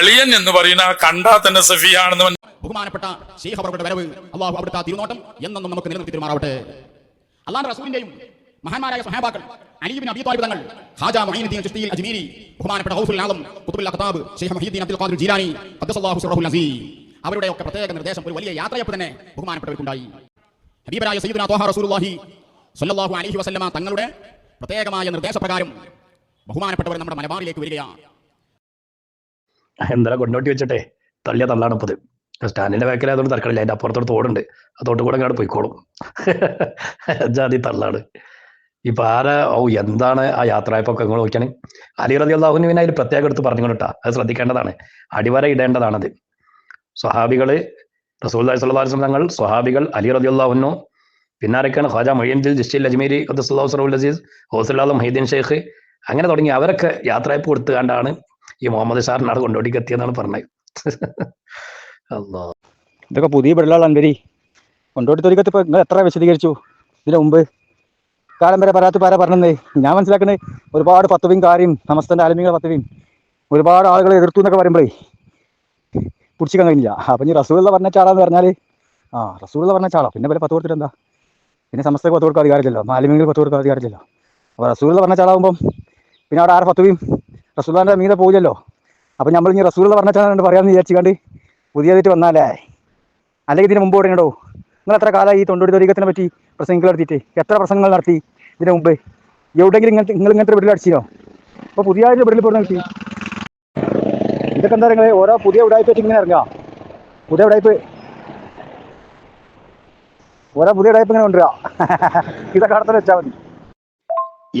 അളിയൻ എന്ന് പറയുന്ന കണ്ടാ തന്നെ സഫിയാണെന്ന് ബഹുമാനപ്പെട്ട ഷെയ്ഖ് അവരുടെ വരവ് അള്ളാഹു അവിടുത്തെ തിരുനോട്ടം എന്നൊന്നും നമുക്ക് നിലനിർത്തി തിരുമാറാവട്ടെ. അള്ളാഹ് റസൂലിന്റെയും മഹാന്മാരായ സഹാബാക്കൾ അലീബിൻ അബി താലിബ് തങ്ങൾ ഖാജ മുഈനുദ്ദീൻ ചിശ്തിയിൽ അജ്മീരി ബഹുമാനപ്പെട്ട ഹൗസുൽ ആലം ഖുതുബുൽ അഖ്താബ് ഷെയ്ഖ് മുഹീദ്ദീൻ അബ്ദുൽ ഖാദിർ ജീലാനി ഖദ്ദസല്ലാഹു സിറഹുൽ അസീം. അവരുടെ ഒക്കെ പ്രത്യേക നിർദ്ദേശം ഒരു വലിയ യാത്രയപ്പ് തന്നെ ബഹുമാനപ്പെട്ടവർക്കുണ്ടായി. ഹബീബരായ സയ്യിദുനാ തോഹ റസൂലുള്ളാഹി സ്വല്ലല്ലാഹു അലൈഹി വസല്ലമ തങ്ങളുടെ പ്രത്യേകമായ നിർദ്ദേശപ്രകാരം ബഹുമാനപ്പെട്ടവർ നമ്മുടെ മലബാറിലേക്ക് വരികയാണ്. ഇന്നലെ കൊണ്ടോട്ടി വെച്ചിട്ടേ? തള്ളിയ തള്ളാണ് ഇപ്പത്. സ്റ്റാൻഡിന്റെ ബാക്കിലായതുകൊണ്ട് തർക്കമില്ല. അതിന്റെ അപ്പുറത്തോട് തോടുണ്ട്. ആ തോട്ട് കൂടെ അങ്ങോട്ട് പോയിക്കോളും. ജാതി തള്ളാണ്. ഇപ്പൊ ആരാ? ഓ എന്താണ് ആ യാത്രയപ്പൊക്കെ നിങ്ങൾ നോക്കിയാണ്? അലി റതി അള്ളാഹുവിനെ അതിൽ പ്രത്യേകം എടുത്ത് പറഞ്ഞുകൊണ്ടിട്ടാ അത് ശ്രദ്ധിക്കേണ്ടതാണ്. അടിവര ഇടേണ്ടതാണത്. സ്വഹാബികൾ റസൂൽ അലൈഹി തങ്ങൾ സ്വഹാബികൾ അലി റതി അള്ളാഹുനു പിന്നാരൊക്കെയാണ് ഖാജ മൊയ്യൻജിൽ ജിസ്റ്റിൽ അജ്മീരി ഖുദ്സുല്ലാഹു സറൂൽ അസീസ് ഹൗസുല്ലാഹ് മൊഹീദ്ദീൻ ഷെയ്ഖ് അങ്ങനെ തുടങ്ങി. അവരൊക്കെ യാത്രയപ്പ് കൊടുത്തുകൊണ്ടാണ് ഈ മുഹമ്മദ് സാറിനാണ് കൊണ്ടോടി കത്തിയെന്നാണ് പറഞ്ഞത്. അല്ലോ ഇതൊക്കെ പുതിയ പെടലാളാണ് വരി കൊണ്ടോടി തൊലിക്കത്ത് ഇപ്പൊ നിങ്ങൾ എത്ര വിശദീകരിച്ചു? ഇതിനു മുമ്പ്. കാലം വരെ പരാത്തി പാര പറഞ്ഞത്? ഞാൻ മനസ്സിലാക്കുന്നത് ഒരുപാട് പത്തുവിയും കാര്യം സമസ്തന്റെ ആലമിക പത്തുവിയും ഒരുപാട് ആളുകൾ എതിർത്തു എന്നൊക്കെ പറയുമ്പോഴേ പിടിച്ചിക്കാൻ കഴിഞ്ഞില്ല. അപ്പൊ ഇനി റസൂള്ള പറഞ്ഞ ചാളാന്ന് പറഞ്ഞാൽ ആ റസൂള്ള പറഞ്ഞ ചാളാ. പിന്നെ വല്ല പത്ത് കൊടുത്തിട്ട് എന്താ? പിന്നെ സമസ്തക്ക് പത്ത് കൊടുക്കാൻ അധികാരമില്ലല്ലോ. മാലിമ്യങ്ങൾ പത്ത് കൊടുക്കാൻ അധികാരമില്ലല്ലോ. അപ്പൊ റസൂള്ള പറഞ്ഞ ചാളാകുമ്പം പിന്നെ അവിടെ ആരെ പത്തുവയും റസൂള്ളാന്റെ മീതെ പോകില്ലല്ലോ അപ്പൊ നമ്മൾ ഇനി പറയാന്ന് ചാളാണ്ട് പറയാമെന്ന് വിചാരിച്ചുകൊണ്ട് പുതിയതായിട്ട് വന്നാലേ. അല്ലെങ്കിൽ ഇതിന് മുമ്പ് തുടങ്ങിയോ നിങ്ങൾ എത്ര കാലമായി ഈ തൊണ്ടൂടി തൊരീകത്തിനെ പറ്റി പ്രസംഗങ്ങൾ നടത്തിയിട്ട്? എത്ര പ്രസംഗങ്ങൾ നടത്തി ഇതിന് മുമ്പ്? എവിടെയെങ്കിലും ഇങ്ങനത്തെ നിങ്ങൾ ഇങ്ങനത്തെ വീട്ടിൽ അടിച്ചിനോ? അപ്പോൾ പുതിയ വീട്ടിൽ പോയി കിട്ടി ഇതൊക്കെ എന്താ നിങ്ങൾ ഓരോ പുതിയ ഉടായ്പ ഇങ്ങനെ ഇറങ്ങുക? പുതിയ ഉടായ്പ് ഓരോ പുതിയ ഉടായ്പ ഇങ്ങനെ കൊണ്ടുവരിക. ഇതൊക്കെ അടുത്ത വെച്ചാൽ മതി.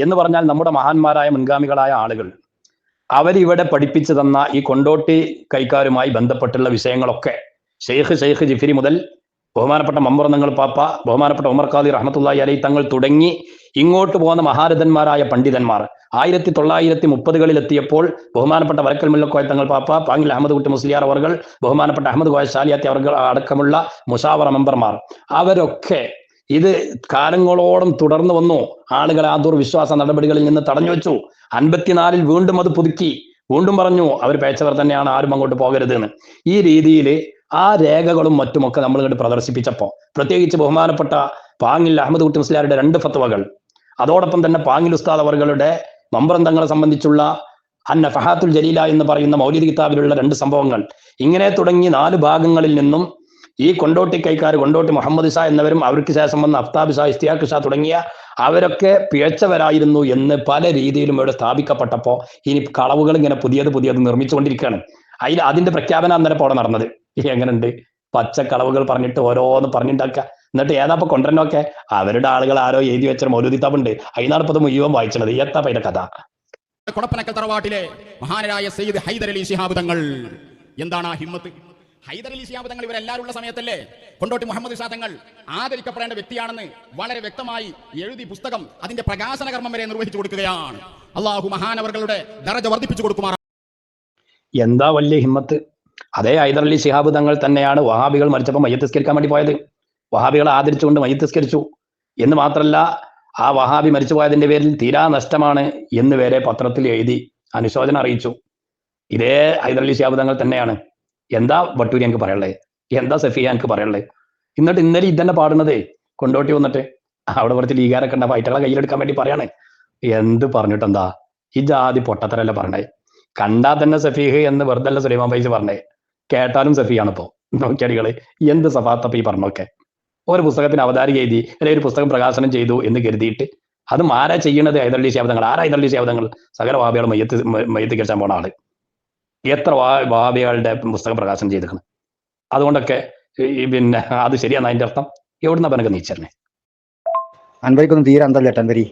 എന്ന് പറഞ്ഞാൽ നമ്മുടെ മഹാന്മാരായ മുൻഗാമികളായ ആളുകൾ അവരിവിടെ പഠിപ്പിച്ചു തന്ന ഈ കൊണ്ടോട്ടി കൈക്കാരുമായി ബന്ധപ്പെട്ടുള്ള വിഷയങ്ങളൊക്കെ. ഷെയ്ഖ് ഷെയ്ഖ് ജിഫിരി മുതൽ ബഹുമാനപ്പെട്ട മമ്പർ നിങ്ങൾ പാപ്പ ബഹുമാനപ്പെട്ട ഉമർ ഖാദി റഹ്മത്തുള്ളാഹി അലൈ തങ്ങൾ തുടങ്ങി ഇങ്ങോട്ട് പോകുന്ന മഹാരഥന്മാരായ പണ്ഡിതന്മാർ. ആയിരത്തി തൊള്ളായിരത്തി മുപ്പതുകളിൽ എത്തിയപ്പോൾ ബഹുമാനപ്പെട്ട വരക്കൽ മുല്ലക്കോയ തങ്ങൾ പാപ്പ പാങ്ങിൽ അഹമ്മദ് കുട്ടി മുസ്ലിയാർ അവർ ബഹുമാനപ്പെട്ട അഹമ്മദ് കോയ ഷാലിയാത്തി അവർ അടക്കമുള്ള മുഷാവറ മെമ്പർമാർ. അവരൊക്കെ ഇത് കാലങ്ങളോളം തുടർന്നു വന്നു. ആളുകളെ ആ ദുർവിശ്വാസ നടപടികളിൽ നിന്ന് തടഞ്ഞു വെച്ചു അൻപത്തിനാലിൽ വീണ്ടും അത് പുതുക്കി. വീണ്ടും പറഞ്ഞു അവർ പേച്ചവർ തന്നെയാണ് ആരും അങ്ങോട്ട് പോകരുത് എന്ന് ഈ രീതിയിൽ ആ രേഖകളും മറ്റുമൊക്കെ നമ്മൾ ഇങ്ങോട്ട് പ്രദർശിപ്പിച്ചപ്പോൾ പ്രത്യേകിച്ച് ബഹുമാനപ്പെട്ട പാങ്ങിൽ അഹമ്മദ് കുട്ടി മുസ്ലിയാരുടെ രണ്ട് ഫത്വകൾ അതോടൊപ്പം തന്നെ പാങ്ങിൽ ഉസ്താദ് അവറുകളുടെ മമ്പ്രന്ഥങ്ങളെ സംബന്ധിച്ചുള്ള അന്ന ഫഹാത്തുൽ ജലീല എന്ന് പറയുന്ന മൗലിക കിതാബിലുള്ള രണ്ട് സംഭവങ്ങൾ. ഇങ്ങനെ തുടങ്ങി നാല് ഭാഗങ്ങളിൽ നിന്നും ഈ കൊണ്ടോട്ടി കൈക്കാർ കൊണ്ടോട്ടി മുഹമ്മദ് ഷാ എന്നിവരും അവർക്ക് ശേഷം വന്ന അഫ്താബ് ഷാ ഇസ്തിയാഖ് ഷാ തുടങ്ങിയ അവരൊക്കെ പിഴച്ചവരായിരുന്നു എന്ന് പല രീതിയിലും ഇവിടെ സ്ഥാപിക്കപ്പെട്ടപ്പോൾ ഇനി കളവുകൾ ഇങ്ങനെ പുതിയത് പുതിയത് നിർമ്മിച്ചുകൊണ്ടിരിക്കുകയാണ്. അതിൽ അതിന്റെ പ്രഖ്യാപനം അന്നേരം അവിടെ നടന്നത്. എങ്ങനെയുണ്ട്? പച്ചക്കളവുകൾ പറഞ്ഞിട്ട് ഓരോന്ന് പറഞ്ഞിട്ടൊക്കെ എന്നിട്ട് ഏതാ ഇപ്പൊ കൊണ്ടുവരണമൊക്കെ അവരുടെ ആളുകൾ ആരോ എഴുതി വെച്ച അതിനാണ് ഇപ്പൊ മുഴുവൻ വായിച്ചത്. എത്താ പൈന കഥ. കൊടപ്പനക്കൽ തറവാട്ടിലെ മഹാനരായ സയ്യിദ് ഹൈദരലി അലി ശിഹാബ് തങ്ങൾ. എന്താണ് ആ ഹിമ്മത്ത്? ഹൈദർ അലി സിയാബ് തങ്ങൾ ഇവരെല്ലാവരും ഉള്ള സമയത്തല്ലേ? കൊണ്ടോട്ടി മുഹമ്മദ് ഷാ തങ്ങൾ ആദരിക്കപ്പെടേണ്ട വ്യക്തിയാണെന്ന് വളരെ വ്യക്തമായി എഴുതി പുസ്തകം അതിന്റെ പ്രകാശന കർമ്മം വരെ നിർവഹിച്ചു കൊടുക്കുകയാണ്. അള്ളാഹു മഹാനവറുകളുടെ ദറജ വർദ്ധിപ്പിച്ചു കൊടുക്കുമാർ എന്താ വലിയ ഹിമ്മത്ത്? അതേ ഹൈദർ അലി ശിഹാബ് തങ്ങൾ തന്നെയാണ് വഹാബികൾ മരിച്ചപ്പോൾ മയ്യത്തിസ്കരിക്കാൻ വേണ്ടി പോയത്. വഹാബികളെ ആദരിച്ചുകൊണ്ട് മയ്യത്തിസ്കരിച്ചു എന്ന് മാത്രമല്ല ആ വഹാബി മരിച്ചു പോയതിന്റെ പേരിൽ തീരാ നഷ്ടമാണ് എന്ന് വരെ പത്രത്തിൽ എഴുതി അനുശോചനം അറിയിച്ചു. ഇതേ ഹൈദർ അലി ശിഹാബ് തങ്ങൾ തന്നെയാണ്. എന്താ വട്ടൂരി എനിക്ക് പറയുള്ളത് എന്താ സഫിയ എനിക്ക് പറയുള്ളത് എന്നിട്ട് ഇന്നലെ ഇതന്നെ പാടുന്നതേ കൊണ്ടോട്ടി വന്നിട്ട്. അവിടെ കുറച്ച് ലീഗാരൊക്കെ ഉണ്ടാവും ഐറ്റകളെ കയ്യിലെടുക്കാൻ വേണ്ടി പറയാണ്. എന്ത് പറഞ്ഞിട്ടെന്താ ഈ ജാതി പൊട്ടത്തരല്ല പറഞ്ഞേ? കണ്ടാ തന്നെ സഫീഹ് എന്ന് വെറുതെ അല്ല സുലൈമാൻ ഫൈസ് പറഞ്ഞേ. കേട്ടാലും സഫിയാണ് ഇപ്പോ നോക്കിയടികൾ എന്ത് സഫാത്തപ്പ ഈ പറഞ്ഞൊക്കെ ഒരു പുസ്തകത്തിന് അവതാരം എഴുതി അല്ലെങ്കിൽ ഒരു പുസ്തകം പ്രകാശനം ചെയ്തു എന്ന് കരുതിയിട്ട് അതും ആരാ ചെയ്യണത് ഹൈദരലി ശബ്ദങ്ങൾ ആരാ ഹൈദരലി ശബ്ദങ്ങൾ സകല വാബികൾ മയ്യത്ത് മയ്യത്ത് കിടച്ചാൻ പോണ ആൾ. എത്ര വാ വാബികളുടെ പുസ്തകം പ്രകാശനം ചെയ്തിരിക്കുന്നത് അതുകൊണ്ടൊക്കെ പിന്നെ അത് ശരിയാണ് അതിന്റെ അർത്ഥം എവിടുന്ന പനക്ക് നീച്ചറിനെ? അൻവരിക്കൊന്നും തീരെ അന്തല്ല അൻവരി.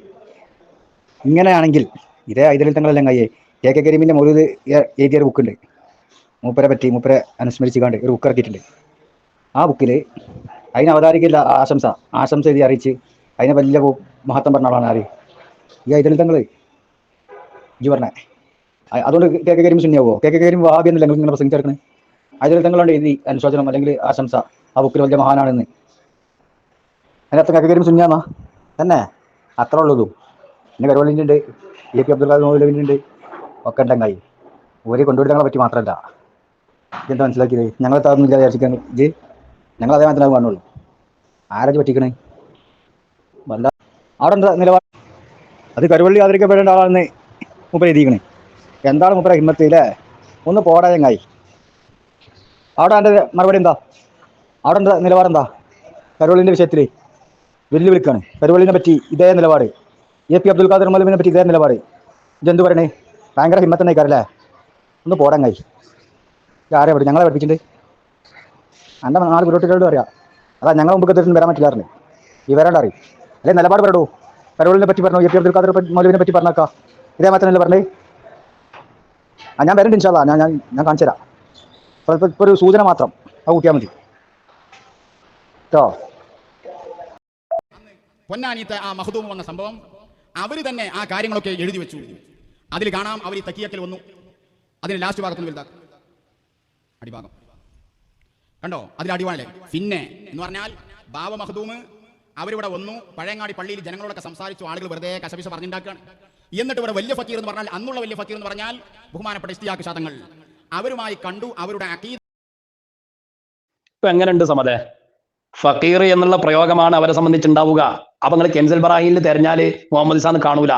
ഇങ്ങനെയാണെങ്കിൽ ഇതേ ഐതലിത്തങ്ങളെല്ലാം കയ്യേ. കെ കെ കരീമിന്റെ മൊരു എഴുതിയ ഒരു ബുക്കുണ്ട്. മൂപ്പരെ പറ്റി മൂപ്പരെ അനുസ്മരിച്ചുകൊണ്ട് ഒരു ബുക്ക് ഇറക്കിയിട്ടുണ്ട്. ആ ബുക്കിൽ അതിന് അവതാരിക്കില്ല ആശംസ. ആശംസ എഴുതി അറിയിച്ച് അതിനെ വലിയ മഹത്വം പറഞ്ഞ ആളാണ് ആര്? ഈ ഐതലിത്തങ്ങൾ ഇജ്ജ് പറഞ്ഞേ. അതുകൊണ്ട് കെ കെ കരിമ ശൂന്യാവോ കെ കെ കരിമ വാബി എന്നല്ല നിങ്ങൾ ഇങ്ങനെ പ്രസംഗിച്ചെടുക്കുന്നത് അതിൽ തങ്ങളോട് എഴുതി അനുശോചനം അല്ലെങ്കിൽ ആശംസ. ആ ബുക്കിൽ വലിയ മഹാനാണെന്ന്. അതിനകത്ത് കെ കെ കരിമ സുന്നിയാന്നാ തന്നെ? അത്ര ഉള്ളതു പിന്നെ കരുവള്ളിന്റെ ഉണ്ട് എ പി അബ്ദുൽ ഉണ്ട് ഒക്കെ ഉണ്ടെങ്കിൽ ഒരു കൊണ്ടുവരുന്ന പറ്റി മാത്രമല്ല. ഇതെന്താ മനസ്സിലാക്കിയത്? ഞങ്ങൾ താന്നില്ല വിചാരിക്കാൻ ഇത് ഞങ്ങൾ അതേ മാത്രമേ കാണുള്ളൂ. ആരാജ് പറ്റിക്കണേ? വല്ല അവിടെ എന്താ നിലപാട്? അത് കരുവള്ളി ആദരിക്കപ്പെടേണ്ട ആളാണെന്ന് മുമ്പ് എഴുതിക്കണേ എന്താണ് മൂപ്പര ഹിമ്മത്ത് അല്ലേ ഒന്ന് പോടാ ചങ്ങായി. അവിടെ എന്റെ മറുപടി എന്താ? അവിടെ എന്താ നിലപാട് എന്താ? കരുവള്ളിന്റെ വിഷയത്തിൽ വെല്ലുവിളിക്കാണ് കരുവള്ളിനെ പറ്റി ഇതേ നിലപാട്. എ പി അബ്ദുൽ ഖാദർ മൗലവിനെ പറ്റി ഇതേ നിലപാട്. ഇതെന്ത് പറയണേ? ഭയങ്കര ഹിമ്മത്തന്നെ കയറല്ലേ ഒന്ന് പോടങ്ങായി ആരെ പറ്റി ഞങ്ങളെ പഠിപ്പിച്ചിട്ടുണ്ട് എന്റെ നാല് കുരുട്ടികളോട് അറിയാം അതാ ഞങ്ങൾ മുമ്പ് എത്തിയിട്ട് വരാൻ പറ്റില്ലായിരുന്നു ഈ വരാണ്ട് അറിയും അല്ലെ നിലപാട് പറയൂ. കരോളിനെ പറ്റി പറഞ്ഞു? എ പി അബ്ദുൽ ഖാദർ മൗലവിനെ പറ്റി പറഞ്ഞേക്കാം. ഇതേ മാത്രമല്ലേ പറഞ്ഞേ? ആ ഞാൻ വരണ്ട് ഇൻഷാല്ല ഞാൻ ഞാൻ ഞാൻ കാണിച്ചു തരാം. ഇപ്പോൾ ഒരു സൂചന മാത്രം. ആ കൂട്ടിയാൽ മതി. കേട്ടോ പൊന്നാനിയത്തെ ആ മഹദൂമ വന്ന സംഭവം അവർ തന്നെ ആ കാര്യങ്ങളൊക്കെ എഴുതി വെച്ചു. അതിൽ കാണാം അവർ ഈ തക്കിയക്കൽ വന്നു. അതിന് ലാസ്റ്റ് ഭാഗത്തുനിന്ന് വലുതാക്കും. അടിഭാഗം. കണ്ടോ? അതിൽ അടിവാണല്ലേ? പിന്നെ എന്ന് പറഞ്ഞാൽ ബാബ മഹദൂമ് അവരിവിടെ വന്നു. പഴയങ്ങാടി പള്ളിയിൽ ജനങ്ങളോടൊക്കെ സംസാരിച്ചു. ആളുകൾ വെറുതെ കശപിശ പറഞ്ഞുണ്ടാക്കുകയാണ്. എന്നിട്ട് ഇവിടെ വലിയ ഫക്കീർ എന്ന് പറഞ്ഞാൽ അന്നുള്ള വലിയ ഫക്കീർ എന്ന് പറഞ്ഞാൽ ബഹുമാനപ്പെട്ട ഇസ്തിയാക്ക് ശതങ്ങൾ അവരുമായി കണ്ടു അവരുടെ അക്കീ ഇപ്പൊ എങ്ങനെയുണ്ട് സമതെ ഫക്കീർ എന്നുള്ള പ്രയോഗമാണ് അവരെ സംബന്ധിച്ചുണ്ടാവുക. അപ്പൊ നിങ്ങൾ കെൻസൽ ബറാഹിയിൽ തെരഞ്ഞാൽ മുഹമ്മദ് ഇസാന്ന് കാണൂല.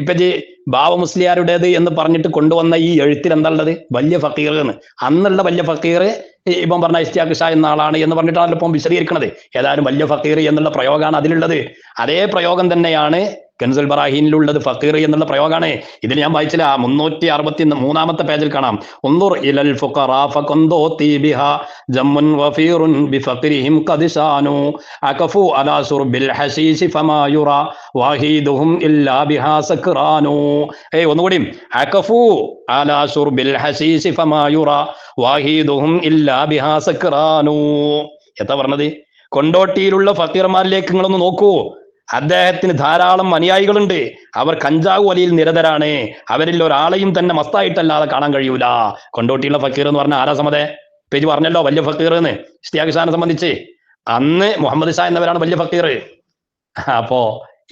ഇപ്പൊ ജി ബാവ മുസ്ലിയാരുടേത് എന്ന് പറഞ്ഞിട്ട് കൊണ്ടുവന്ന ഈ എഴുത്തിൽ എന്താ ഉള്ളത് വലിയ ഫക്കീർ എന്ന്. അന്നുള്ള വലിയ ഫക്കീർ ഇപ്പം പറഞ്ഞ ഇസ്തിയാഖ് ഷാ എന്ന ആളാണ് എന്ന് പറഞ്ഞിട്ടാണല്ലോ ഇപ്പം വിശദീകരിക്കണത്. ഏതായാലും വലിയ ഫക്കീർ എന്നുള്ള പ്രയോഗമാണ് അതിലുള്ളത്. അതേ പ്രയോഗം തന്നെയാണ് കെൻസുൽ ബറാഹീനിലുള്ളത് ഫക്കീർ എന്നുള്ള പ്രയോഗമാണ് ഇതിൽ ഞാൻ വായിച്ചില്ല. മുന്നൂറ്റി അറുപത്തി മൂന്നാമത്തെ പേജിൽ കാണാം. ഒന്നൂർ ഇലൽ ഫുഖറാ ജമ്മുൻ വഫീറുൻ ഖദിസാനു ഫമാ യുറ ഇല്ലാ ബിഹാ ഒന്നുകൂടി. ഫമാ യുറ ഇല്ലാ ബിഹാ പറഞ്ഞത്? കൊണ്ടോട്ടിയിലുള്ള ഫക്കീർമാരിലേക്ക് നിങ്ങളൊന്ന് നോക്കൂ. അദ്ദേഹത്തിന് ധാരാളം അനുയായികളുണ്ട്. അവർ കഞ്ചാവ് വലിയിൽ നിരതരാണ്. അവരിൽ ഒരാളെയും തന്നെ മസ്തായിട്ടല്ലാതെ കാണാൻ കഴിയൂല. കൊണ്ടോട്ടിയുള്ള ഫക്കീർ എന്ന് പറഞ്ഞ ആരാ സമതെ? പേജ് പറഞ്ഞല്ലോ വലിയ ഫക്കീർ എന്ന്. ഇഷ്തിയാഖ് ഷാനെ സംബന്ധിച്ച്. അന്ന് മുഹമ്മദ് ഷാ എന്നവരാണ് വലിയ ഫക്കീർ. അപ്പോ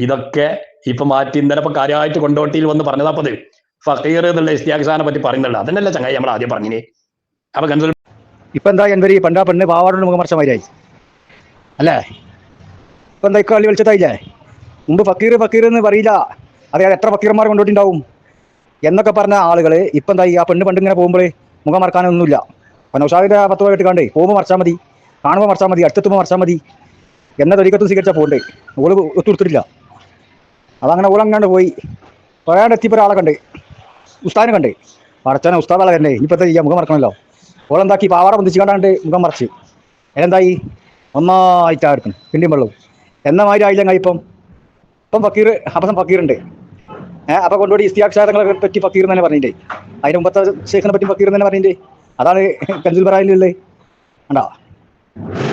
ഇതൊക്കെ ഇപ്പൊ മാറ്റി ഇന്നലെ ഇപ്പൊ കാര്യമായിട്ട് കൊണ്ടോട്ടിയിൽ വന്ന് പറഞ്ഞതാപ്പത് ഫക്കീർ എന്നുള്ള ഇഷ്തിയാഖ് ഷാനെ പറ്റി പറയുന്നുള്ളൂ അതന്നല്ല ചങ്ങായി നമ്മൾ ആദ്യം പറഞ്ഞിന്. അപ്പൊ ഇപ്പൊ എന്താ എൻവരി? പണ്ടാ പെണ്ണ് പാവാടോട് മുഖം മാതിരിയായി അല്ലേ? ഇപ്പൊ എന്താ ഇക്കാളി വെളിച്ചത്തായില്ലേ മുമ്പ് ഫക്കീർ ഫക്കീർ എന്ന് പറയില്ല. അതായത് എത്ര ഫക്കീർമാർ കൊണ്ടുപോയിട്ടുണ്ടാവും? എന്നൊക്കെ പറഞ്ഞ ആളുകൾ ഇപ്പം എന്താ ആ പെണ്ണ് പണ്ടിങ്ങനെ പോകുമ്പോൾ മുഖം മറക്കാനൊന്നുമില്ല. ആ പത്ത് പോയിട്ട് കണ്ടേ പോകുമ്പോൾ മറച്ചാൽ മതി കാണുമ്പോൾ മറച്ചാൽ മതി അടുത്തെത്തുമ്പോൾ മറച്ചാൽ മതി. എന്ന തൊലിക്കത്തും സ്വീകരിച്ചാൽ പോകണ്ടേ ഓൾ ഒത്തുകൊടുത്തിട്ടില്ല അതങ്ങനെ ഓളങ്ങാണ്ട് പോയി. പറയാണ്ട് എത്തിയപ്പോൾ ഒരാളെ കണ്ടേ. ഉസ്താദിനെ കണ്ടേ. മറച്ചാനെ ഉസ്താദാളെ കണ്ടേ. ഇനിയിപ്പോൾ ചെയ്യാം? മുഖം മറക്കണമല്ലോ. ഓളെന്താക്കി? പാവാറ പൊന്തിച്ച് കണ്ടാണ്ട് മുഖം മറച്ച്. എന്തായി ഒന്നായിട്ടായിരിക്കും പിന്നെയും വെള്ളവും. എന്ന മാതിരി ആയില്ല ഇപ്പം? ഇപ്പം ഫക്കീർ അബദ്ധം ഫക്കീറുണ്ട്. ഏഹ് അപ്പൊ കൊണ്ടുപോയി ഇസ്തിയാക്ഷാരങ്ങളെ പറ്റി ഫക്കീർ തന്നെ പറഞ്ഞിട്ടേ അതിന് മുമ്പത്തെ ശേഖരനെ പറ്റി ഫക്കീർ തന്നെ പറഞ്ഞിട്ടേ അതാണ് കഞ്ചിൽ പറയാനുള്ളേ കണ്ടാ?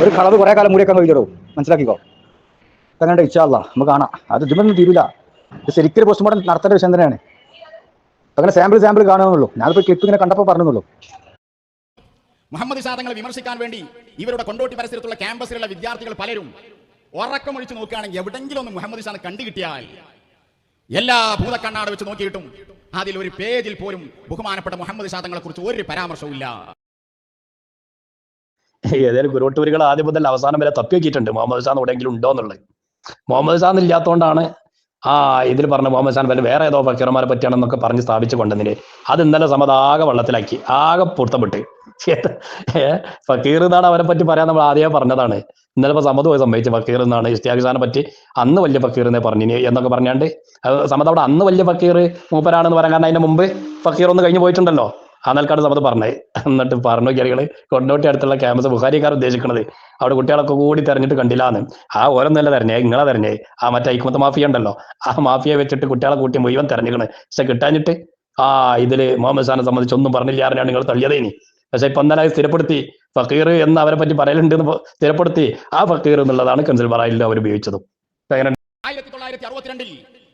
ഒരു കളവ് കുറെ കാലം മൂടിയൊക്കെ കഴിഞ്ഞിടും മനസ്സിലാക്കിക്കോ? അങ്ങനെ ഇച്ചാല്ല നമുക്ക് കാണാം. അത് ഇതിനൊന്നും തീരില്ല ശരിക്കും പോസ്റ്റ്മോർട്ടം നടത്തേണ്ട വിഷയം തന്നെയാണ്. അങ്ങനെ സാമ്പിൾ സാമ്പിൾ കാണുന്നുള്ളൂ ഞാനിപ്പോ ക്ലിപ്പ് ഇങ്ങനെ കണ്ടപ്പോൾ പറഞ്ഞുള്ളൂ മുഹമ്മദ് ഷാദങ്ങളെ വിമർശിക്കാൻ വേണ്ടി ഇവരുടെ കൊണ്ടോട്ടി പരിസരത്തുള്ള ക്യാമ്പസിലുള്ള വിദ്യാർത്ഥികൾ പലരും ഉറക്കമൊഴിച്ച് നോക്കുകയാണെങ്കിൽ എവിടെങ്കിലും ഒന്ന് മുഹമ്മദ് ഷാനെ കണ്ടു കിട്ടിയാൽ എല്ലാ ഭൂതക്കണ്ണാട് വെച്ച് നോക്കിയിട്ടും അതിൽ ഒരു പേജിൽ പോലും ബഹുമാനപ്പെട്ട മുഹമ്മദ് ഷാദങ്ങളെ കുറിച്ച് ഒരു പരാമർശവും ഇല്ല. ഏതായാലും ഗുരുവട്ടൂരികൾ ആദ്യം മുതൽ അവസാനം വരെ തപ്പി വെക്കിയിട്ടുണ്ട് മുഹമ്മദ് ഷാൻ എവിടെയെങ്കിലും ഉണ്ടോ എന്നുള്ളത്. മുഹമ്മദ് ഷാൻ ഇല്ലാത്തതുകൊണ്ടാണ് ആ ഇതിൽ പറഞ്ഞ മുഹമ്മദ് ഷാൻ വല്ല വേറെ ഏതോ ഫക്കീർമാരെ പറ്റിയാണെന്നൊക്കെ പറഞ്ഞ് സ്ഥാപിച്ചു കൊണ്ടതിന് അത് ഇന്നലെ സമത് ആകെ വെള്ളത്തിലാക്കി ആകെ പൊരുത്തപ്പെട്ട്. ഫക്കീർ എന്നാണ് അവരെ പറ്റി പറയാൻ നമ്മൾ ആദ്യമേ പറഞ്ഞതാണ്. ഇന്നലെ ഇപ്പോൾ സമത് പോയി സംഭവിച്ചു ഫക്കീർ എന്നാണ് ഇഷ്തിയാഖ് പറ്റി. അന്ന് വലിയ ഫക്കീർ എന്നേ പറഞ്ഞിനി എന്നൊക്കെ പറഞ്ഞാണ്ട്. സമത് അവിടെ അന്ന് വലിയ ഫക്കീർ മൂപ്പരാണെന്ന് പറയാൻ കാരണം അതിന്റെ മുമ്പ് ഫക്കീർ ഒന്ന് കഴിഞ്ഞു പോയിട്ടുണ്ടല്ലോ. ആ നിലക്കാണ് സമത് പറഞ്ഞത്. എന്നിട്ട് പറഞ്ഞു നോക്കിയാൽ കൊണ്ടോട്ടി അടുത്തുള്ള ക്യാമ്പസ് ബുഹാരിക്കാർ ഉദ്ദേശിക്കുന്നത് അവിടെ കുട്ടികളൊക്കെ കൂടി തെരഞ്ഞിട്ട് കണ്ടില്ലാന്ന്. ആ ഓരോന്നല്ല തെരഞ്ഞേ? ഇങ്ങളെ തെരഞ്ഞേ? ആ മറ്റേ ഐക്മത്ത് മാഫിയ ഉണ്ടല്ലോ. ആ മാഫിയെ വെച്ചിട്ട് കുട്ടികളെ കൂട്ടി മുഴുവൻ തെരഞ്ഞിക്കണ്. പക്ഷെ കിട്ടാഞ്ഞിട്ട് ആ ഇതിൽ മുഹമ്മദ് ഖാനെ സംബന്ധിച്ച് ഒന്നും പറഞ്ഞില്ല ആരെയാണ് നിങ്ങൾ തള്ളിയതേ പക്ഷെ അത് സ്ഥിരപ്പെടുത്തി. ഫക്കീർ എന്ന് അവരെ പറ്റി പറയലുണ്ട് എന്ന് സ്ഥിരപ്പെടുത്തി. ആ ഫക്കീർ എന്നുള്ളതാണ് കൻസിൽ ബറായിൽ അവർ ഉപയോഗിച്ചതും. ആയിരത്തി തൊള്ളായിരത്തി അറുപത്തിരണ്ടിൽ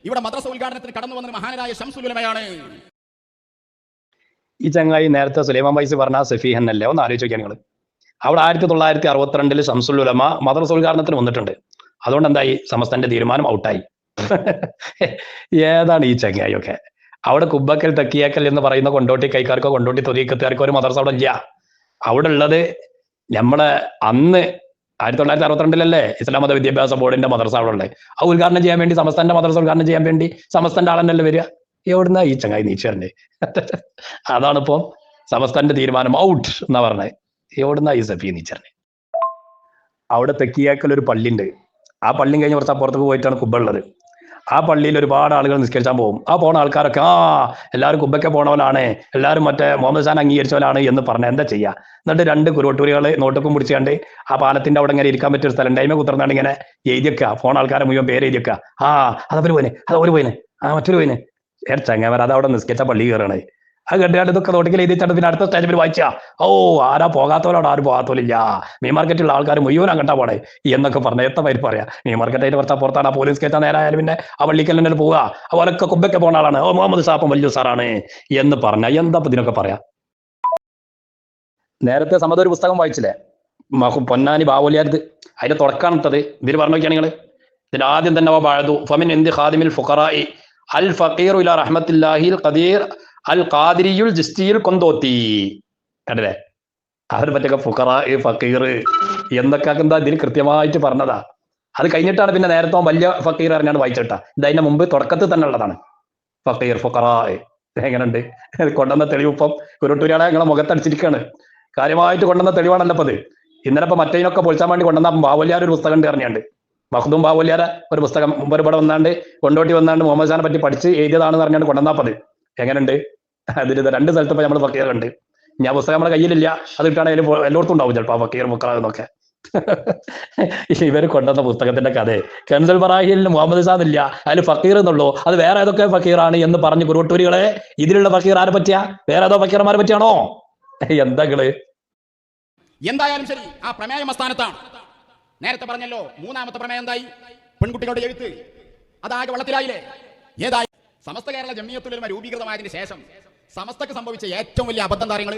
ഇവിടെ മദ്രസ ഉദ്ഘാടനത്തിന് കടന്നു വന്ന മഹാനായ ഷംസുലുലമയാണ് ഈ ചങ്ങായി നേരത്തെ സുലൈമാൻ വൈസ് പറഞ്ഞ സഫീഹ് എന്നല്ലേ? ഒന്ന് ആലോചിച്ച് നിങ്ങൾ. അവിടെ ആയിരത്തി തൊള്ളായിരത്തി അറുപത്തിരണ്ടിൽ ഷംസുൽ ഉലമ മദ്രസ ഉദ്ഘാടനത്തിന് വന്നിട്ടുണ്ട്. അതുകൊണ്ട് എന്തായി? സമസ്തന്റെ തീരുമാനം ഔട്ടായി. ഏതാണ് ഈ ചങ്ങായി ഒക്കെ അവിടെ കുബ്ബക്കൽ തക്കിയാക്കൽ എന്ന് പറയുന്ന കൊണ്ടോട്ടി കൈക്കാർക്കോ കൊണ്ടോട്ടി തൊതിക്കത്തുകാർക്കോ ഒരു മദ്രസ അവിടെ ഇല്ല. അവിടെ ഉള്ളത് നമ്മളെ അന്ന് ആയിരത്തി തൊള്ളായിരത്തി അറുപത്തിരണ്ടിലല്ലേ ഇസ്ലാം മത വിദ്യാഭ്യാസ ബോർഡിന്റെ മദ്രസ അവിടെ ഉള്ളത്. ആ ഉദ്ഘാടനം ചെയ്യാൻ വേണ്ടി സമസ്തന്റെ മദ്രസ ഉദ്ഘാടനം ചെയ്യാൻ വേണ്ടി സമസ്തന്റെ ആളെന്നല്ലേ വരിക? എവിടുന്ന ഈ ചങ്ങായി നീച്ചറിന്റെ അതാണിപ്പോ സമസ്തന്റെ തീരുമാനം. ഔട്ട് എന്നാ പറഞ്ഞത് എവിടുന്ന ഈ സഫി നീച്ചറിന് അവിടെ തെക്കിയാക്കൽ ഒരു പള്ളിയുണ്ട്. ആ പള്ളിയും കഴിഞ്ഞ് കുറച്ച് അപ്പുറത്തേക്ക് പോയിട്ടാണ് കുബ്ബ ഉള്ളത്. ആ പള്ളിയിൽ ഒരുപാട് ആളുകൾ നിസ്കരിച്ചാൻ പോകും. ആ പോണ ആൾക്കാരൊക്കെ ആ എല്ലാവരും കുബയ്ക്ക് പോണവനാണ്. എല്ലാവരും മറ്റേ മുഹമ്മദ് ഖാൻ അംഗീകരിച്ചവനാണ് എന്ന് പറഞ്ഞ എന്താ ചെയ്യുക എന്നിട്ട് രണ്ട് കുരുവട്ടൂരികൾ നോട്ടൊക്കെ പിടിച്ചുകൊണ്ട് ആ പാലത്തിന്റെ അവിടെ ഇങ്ങനെ ഇരിക്കാൻ പറ്റിയ ഒരു സ്ഥലം ടൈമെ കുത്തർന്നാണ് ഇങ്ങനെ എഴുതിയൊക്കെ ഫോൺ ആൾക്കാരെ മുഴുവൻ പേര് എഴുതിയൊക്കെ ആ അതവര് പോയിനെ അതൊരു പോയിന് ആ മറ്റൊരു പോയിനെ. ഏ ചങ്ങവർ അത് അവിടെ നിസ്കരിച്ച പള്ളി കയറണേ. ആ കണ്ടുകാണ്ട് ഇതൊക്കെ നോട്ടിക്കൽ എഴുതി പിന്നെ അടുത്ത സ്റ്റേജിൽ വായിച്ചാ. ഓ ആരാ പോകാത്തവരോട് ആരും പോകാത്തവരില്ല മീൻ മാർക്കറ്റിലുള്ള ആൾക്കാർ മുഴുവൻ അങ്ങട്ടാ പോടെ എന്നൊക്കെ പറഞ്ഞ എത്ര പേര് പറയാ. മീൻ അതിന്റെ കുറച്ച് പുറത്താണ്. ആ പോലീസ് കേട്ടാ നേരായാലും പിന്നെ ആ വള്ളിക്കല്ലെ പോവുക. അവരൊക്കെ കുമ്പൊക്കെ പോണ ആളാണ്. ഓ മുഹമ്മദ് സാപ്പം വലിയ സാറാണ് എന്ന് പറഞ്ഞ. എന്താ ഇതിനൊക്കെ പറയാ? നേരത്തെ സമത ഒരു പുസ്തകം വായിച്ചില്ലേ? പൊന്നാനി ബാവോലിയാരുത് അതിന്റെ തുടക്കാണ് ഇട്ടത്. ഇതിൽ പറഞ്ഞു നോക്കിയാണ് നിങ്ങൾ ഇതിന്റെ ആദ്യം തന്നെ വ ബഅദു ഫമിൻ എന്ത് ഖാദിമിൽ ഫുഖറായി. അൽ ഫഖീറു ഇലാ റഹ്മത്തില്ലാഹിൽ ഖദീർ അൽ ഖാദിരിയുൽ ജിസ്തിയിൽ കൊന്തോത്തി. കണ്ടില്ലേ? അവർ പറ്റൊക്കെ ഫുഖറ ഫക്കീർ എന്നൊക്കെ എന്താ ഇതിന് കൃത്യമായിട്ട് പറഞ്ഞതാ. അത് കഴിഞ്ഞിട്ടാണ് പിന്നെ നേരത്തെ വലിയ ഫക്കീർ അറിഞ്ഞാണ് വായിച്ചിട്ട. ഇത് അതിന്റെ മുമ്പ് തുടക്കത്തിൽ തന്നെ ഉള്ളതാണ്. ഫക്കീർ ഫുഖറ എങ്ങനെയുണ്ട് കൊണ്ടുവന്ന തെളിവിപ്പം ഇപ്പം കുരുട്ടൂരിയാളെ ഞങ്ങളെ മുഖത്തടിച്ചിരിക്കുകയാണ് കാര്യമായിട്ട് കൊണ്ടുവന്ന തെളിവാണല്ലോ അത് ഇന്നലെ ഇപ്പൊ മറ്റേനൊക്കെ പൊളിച്ചാൻ വേണ്ടി കൊണ്ടുവന്ന ബാവല്യാർ ഒരു പുസ്തകം ഉണ്ട് അറിഞ്ഞാണ്ട് മഹദൂം ബാവല്യാര ഒരു പുസ്തകം മുമ്പ് ഇവിടെ വന്നാണ്ട് കൊണ്ടോട്ടി വന്നാണ്ട് മുഹമ്മദ് ഖാനെ പറ്റി പഠിച്ച് എഴുതിയതാണെന്ന് പറഞ്ഞാണ്ട് കൊണ്ടുവന്നാപ്പത് എങ്ങനെയുണ്ട്? അതിന് രണ്ട് സ്ഥലത്ത് നമ്മൾ ഫക്കീർ ഉണ്ട് ഞാൻ പുസ്തകം നമ്മുടെ കയ്യിലില്ല. അത് കിട്ടുകയാണെങ്കിൽ എല്ലായിടത്തും ഉണ്ടാവും ചിലപ്പോൾ ഫക്കീർ മുക്കറ എന്നൊക്കെ. ഇവർ കൊണ്ടുവന്ന പുസ്തകത്തിന്റെ കഥ. കൻസൽ ബറാഹിൽ മുഹമ്മദ് സാദ് ഇല്ല. അതിൽ ഫക്കീർ എന്നുള്ളൂ. അത് വേറെ ഏതൊക്കെ ഫക്കീറാണ് എന്ന് പറഞ്ഞു കുറുവട്ടൂരികളെ ഇതിലുള്ള ഫക്കീർ ആരെ പറ്റിയാ? വേറെ ഏതോ ഫക്കീർമാരെ പറ്റിയാണോ? എന്താ എന്തായാലും ശരി ആ പ്രമേയം സ്ഥാനത്താണ് നേരത്തെ പറഞ്ഞല്ലോ മൂന്നാമത്തെ പ്രമേയം എന്തായി? പെൺകുട്ടികളുടെ എഴുത്ത്. അതാകെ വെള്ളത്തിലായില്ലേ? ഏതായി സമസ്ത കേരള ജമിയത്തുലമ രൂപീകൃതമായതിനു ശേഷം സമസ്തക്ക് സംഭവിച്ച ഏറ്റവും വലിയ അബദ്ധം കാര്യങ്ങൾ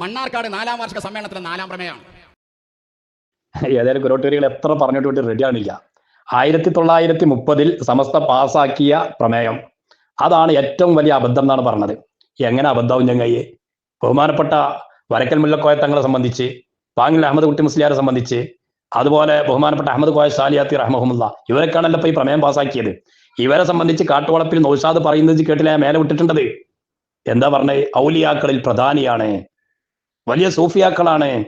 മണ്ണാർക്കാട് നാലാം വാർഷിക സമ്മേളനത്തിലെ നാലാം പ്രമേയമാണ്. ഏതായാലും കുരോട്ടുകൾ എത്ര പറഞ്ഞിട്ട് വേണ്ടി റെഡിയാണില്ല ആയിരത്തി തൊള്ളായിരത്തി മുപ്പതിൽ സമസ്ത പാസാക്കിയ പ്രമേയം. അതാണ് ഏറ്റവും വലിയ അബദ്ധം എന്നാണ് പറഞ്ഞത്. എങ്ങനെ അബദ്ധവും ചങ്ങയ്യെ ബഹുമാനപ്പെട്ട വരക്കൽ മുല്ലക്കോയ തങ്ങളെ സംബന്ധിച്ച് പാങ്ങിൽ അഹമ്മദ് കുട്ടി മുസ്ലിയാരെ സംബന്ധിച്ച് അതുപോലെ ബഹുമാനപ്പെട്ട അഹമ്മദ് കോയ സാലിയാത്തി റഹ്മഹമുല്ല ഇവരൊക്കെയാണല്ലോ ഇപ്പൊ ഈ പ്രമേയം പാസാക്കിയത് ഇവരെ സംബന്ധിച്ച് കാട്ടുവളപ്പിൽ നൗഷാദ് പറയുന്നത് കേട്ടില്ല? മേലെ വിട്ടിട്ടുണ്ടത്. എന്താ പറഞ്ഞേ? ഔലിയാക്കളിൽ പ്രധാനിയാണ്. വലിയ സൂഫിയാക്കളാണ്.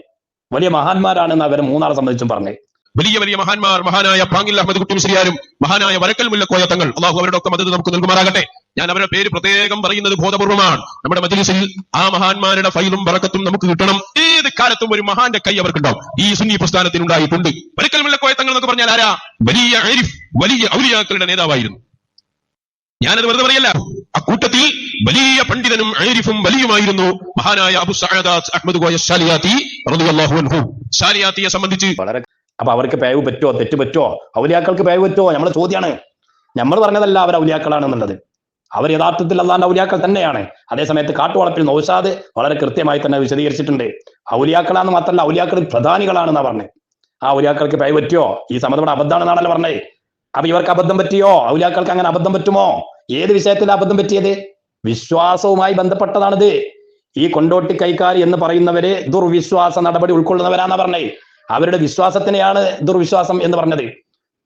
വലിയ മഹാന്മാരാണെന്ന് അവരെ മൂന്നാളെ സംബന്ധിച്ചും പറഞ്ഞേ. വലിയ വലിയ മഹാന്മാർ മഹാനായ പാങ്ങിൽ അഹമ്മദ് കുട്ടി മുസ്ലിയാരും മഹാനായ വരക്കൽ മുല്ലക്കോയ തങ്ങൾ. അള്ളാഹു അവരുടെ ഒക്കെ മദത് നമുക്ക് നൽകുമാറാകട്ടെ. ഞാൻ അവരുടെ പേര് പ്രത്യേകം പറയുന്നത് ബോധപൂർവമാണ്. നമ്മുടെ മജ്ലിസിൽ ആ മഹാന്മാരുടെ ഫൈലും ബറക്കത്തും നമുക്ക് കിട്ടണം. ഏത് കാലത്തും ഒരു മഹാന്റെ കൈ അവർക്കുണ്ടാവും. ഈ സുന്നി പ്രസ്ഥാനത്തിൽ ഉണ്ടായിട്ടുണ്ട്. മുല്ലക്കോയ തങ്ങൾ എന്നൊക്കെ പറഞ്ഞാൽ ആരാ? വലിയ ആരിഫ് വലിയ ഔലിയാക്കളുടെ നേതാവായിരുന്നു. ഞാനത് വെറുതെ പറയല്ല. കൂട്ടത്തിൽ വലിയ പണ്ഡിതനും ആരിഫും വലിയുമായിരുന്നു. മഹാനായ അബു സഅദാത്ത് അഹമ്മദ് കോയ ഷാലിയാത്തി റളിയല്ലാഹു അൻഹു. ഷാലിയാത്തിയെ സംബന്ധിച്ച് വളരെ അപ്പൊ അവർക്ക് പേവ് പറ്റുമോ തെറ്റ് പറ്റുമോ ഔലിയാക്കൾക്ക് പേവ് പറ്റുമോ നമ്മളെ ചോദ്യമാണ് നമ്മൾ പറഞ്ഞതല്ല അവർ ഔലിയാക്കളാണെന്നുള്ളത്. അവർ യഥാർത്ഥത്തിൽ അള്ളാന്റെ ഔലിയാക്കൾ തന്നെയാണ്. അതേസമയത്ത് കാട്ടുവളപ്പിൽ നൗഷാദ് വളരെ കൃത്യമായി തന്നെ വിശദീകരിച്ചിട്ടുണ്ട്. ഔലിയാക്കളാന്ന് മാത്രമല്ല ഔലിയാക്കൾ പ്രധാനികളാണെന്നാ പറഞ്ഞത് ആ ഔലിയാക്കൾക്ക് പൈ പറ്റിയോ ഈ സമതയുടെ അബദ്ധമാണെന്നാണല്ലോ പറഞ്ഞത് അപ്പൊ ഇവർക്ക് അബദ്ധം പറ്റിയോ? ഔലിയാക്കൾക്ക് അങ്ങനെ അബദ്ധം പറ്റുമോ? ഏത് വിഷയത്തിൽ അബദ്ധം പറ്റിയത്? വിശ്വാസവുമായി ബന്ധപ്പെട്ടതാണിത്. ഈ കൊണ്ടോട്ടി കൈക്കാരി എന്ന് പറയുന്നവരെ ദുർവിശ്വാസ നടപടി ഉൾക്കൊള്ളുന്നവരാന്നാ പറഞ്ഞത് അവരുടെ വിശ്വാസത്തിനെയാണ് ദുർവിശ്വാസം എന്ന് പറഞ്ഞത്.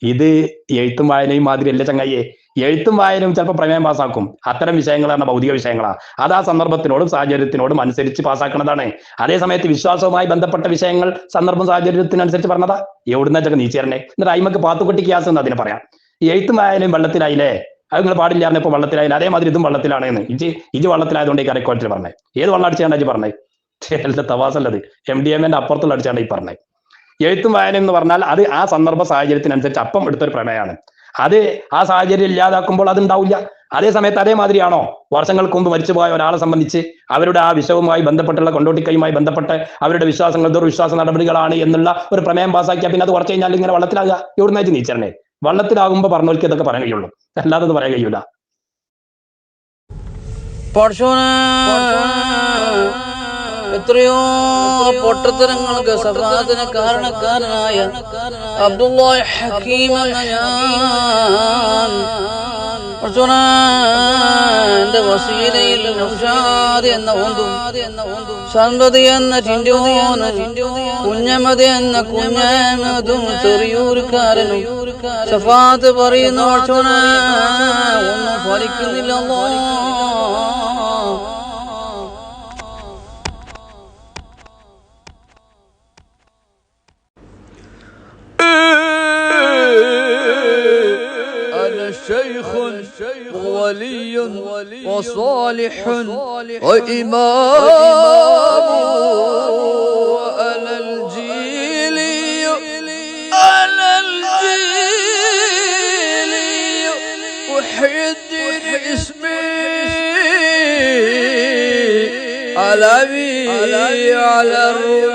ഇത് എഴുത്തും വായനയും മാതിരി അല്ലേ ചങ്ങായിയെ? എഴുത്തും വായനയും ചിലപ്പോൾ പ്രമേയം പാസ്സാക്കും. അത്തരം വിഷയങ്ങളാണ് ഭൗതിക വിഷയങ്ങളാണ് അത് ആ സന്ദർഭത്തിനോടും സാഹചര്യത്തിനോടും അനുസരിച്ച് പാസ്സാക്കുന്നതാണ് അതേസമയത്ത് വിശ്വാസവുമായി ബന്ധപ്പെട്ട വിഷയങ്ങൾ സന്ദർഭം സാഹചര്യത്തിനനുസരിച്ച് പറഞ്ഞതാ. എവിടുന്ന ചക്ക ചേരണേ എന്നിട്ട് അയിമക്ക് പാത്തുക്കുട്ടി ക്യാസ് എന്ന് അതിനെ പറയാം. എഴുത്തും വായനയും വെള്ളത്തിലായില്ലേ? അത് നിങ്ങൾ പാടില്ലായിരുന്നു ഇപ്പൊ വെള്ളത്തിലായില്ല? അതേമാതിരി ഇതും വെള്ളത്തിലാണ് എന്ന് ഇജ് ഇജ് വെള്ളത്തിലായതുകൊണ്ട് ഈ കരക്കോളത്തിൽ പറഞ്ഞത് ഏത് വെള്ളം അടിച്ചാണ് ഇജ് പറഞ്ഞത് എല്ലാം തവാസല്ലത് എം ഡി എമ്മിന്റെ അപ്പുറത്തുള്ള അടിച്ചാണ് ഈ പറഞ്ഞത് എഴുത്തും വായനയും എന്ന് പറഞ്ഞാൽ അത് ആ സന്ദർഭ സാഹചര്യത്തിനനുസരിച്ച് അപ്പം എടുത്തൊരു പ്രമേയമാണ്. അത് ആ സാഹചര്യം ഇല്ലാതാക്കുമ്പോൾ അത് ഉണ്ടാവില്ല അതേ സമയത്ത് അതേമാതിരിയാണോ? വർഷങ്ങൾക്ക് മുമ്പ് മരിച്ചുപോയ ഒരാളെ സംബന്ധിച്ച് അവരുടെ ആ വിഷവുമായി ബന്ധപ്പെട്ടുള്ള കൊണ്ടോട്ടിക്കയുമായി ബന്ധപ്പെട്ട് അവരുടെ വിശ്വാസങ്ങൾ ദുർവിശ്വാസ നടപടികളാണ് എന്നുള്ള ഒരു പ്രമേയം പാസ്സാക്കിയാൽ പിന്നെ അത് കുറച്ച് കഴിഞ്ഞാൽ ഇങ്ങനെ വള്ളത്തിലാകുക. എവിടുന്നായിട്ട് നീച്ചറിനെ? വള്ളത്തിലാകുമ്പോൾ പറഞ്ഞവർക്ക് ഇതൊക്കെ പറയാൻ കഴിയുള്ളൂ. അല്ലാതെ അത് പറയാൻ കഴിയൂല. എത്രയോ പൊട്ടത്തരങ്ങൾക്ക് സഫാദിന് കാരണക്കാരനായ അബ്ദുള്ള ഹക്കീം എന്ന ഞാൻ. എന്റെ വസീലയിൽ നൗഷാദ് എന്ന ഓന്തും സന്തതി എന്ന ചിന്തോന് കുഞ്ഞമതി എന്ന കുഞ്ഞമതും ചെറിയൂർക്കാരനും സഫാത്ത് പറയുന്ന ഒന്നും ഫലിക്കുന്നില്ലല്ലോ. أنا شيخ وولي وصالح وإمام أنا الجيلي أنا الجيلي وحي الدين اسمي علمي على رؤوس